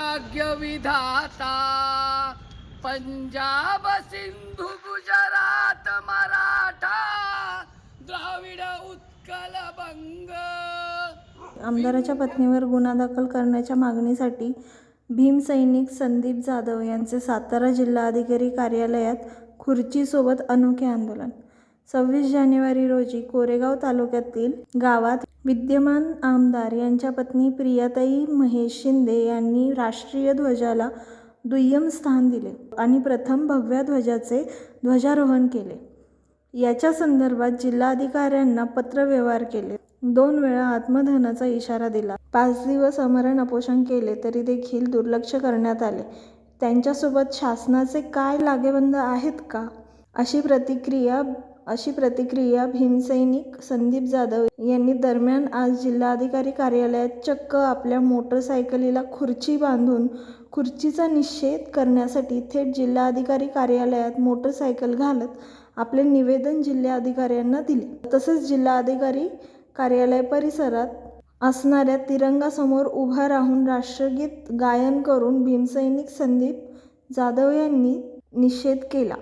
भाग्य विधाता पंजाब सिंधू गुजरात मराठा द्राविड उत्कल बंग. आमदाराच्या पत्नीवर गुन्हा दाखल करण्याच्या मागणीसाठी भीमसैनिक संदीप जाधव यांचे सातारा जिल्हाधिकारी कार्यालयात खुर्चीसोबत अनोखे आंदोलन. सव्वीस जानेवारी रोजी कोरेगाव तालुक्यातील गावात विद्यमान आमदार यांच्या पत्नी प्रियाताई महेश शिंदे यांनी राष्ट्रीय ध्वजाला दुय्यम स्थान दिले आणि प्रथम भव्य ध्वजाचे ध्वजारोहण केले. याच्या संदर्भात जिल्हाधिकाऱ्यांना पत्रव्यवहार केले. दोन वेळा आत्मधनाचा इशारा दिला. पाच दिवस अमरण अपोषण केले तरी देखील दुर्लक्ष करण्यात आले. त्यांच्यासोबत शासनाचे काय लागेबंद आहेत का? अशी प्रतिक्रिया अशी प्रतिक्रिया भीमसैनिक संदीप जाधव यांनी दरम्यान आज जिल्हाधिकारी कार्यालयात चक्क आपल्या मोटरसायकलीला खुर्ची बांधून खुर्चीचा निषेध करण्यासाठी थेट जिल्हाधिकारी कार्यालयात मोटरसायकल घालत आपले निवेदन जिल्हाधिकाऱ्यांना दिले. तसेच जिल्हाधिकारी कार्यालय परिसरात असणाऱ्या तिरंगासमोर उभा राहून राष्ट्रगीत गायन करून भीमसैनिक संदीप जाधव यांनी निषेध केला.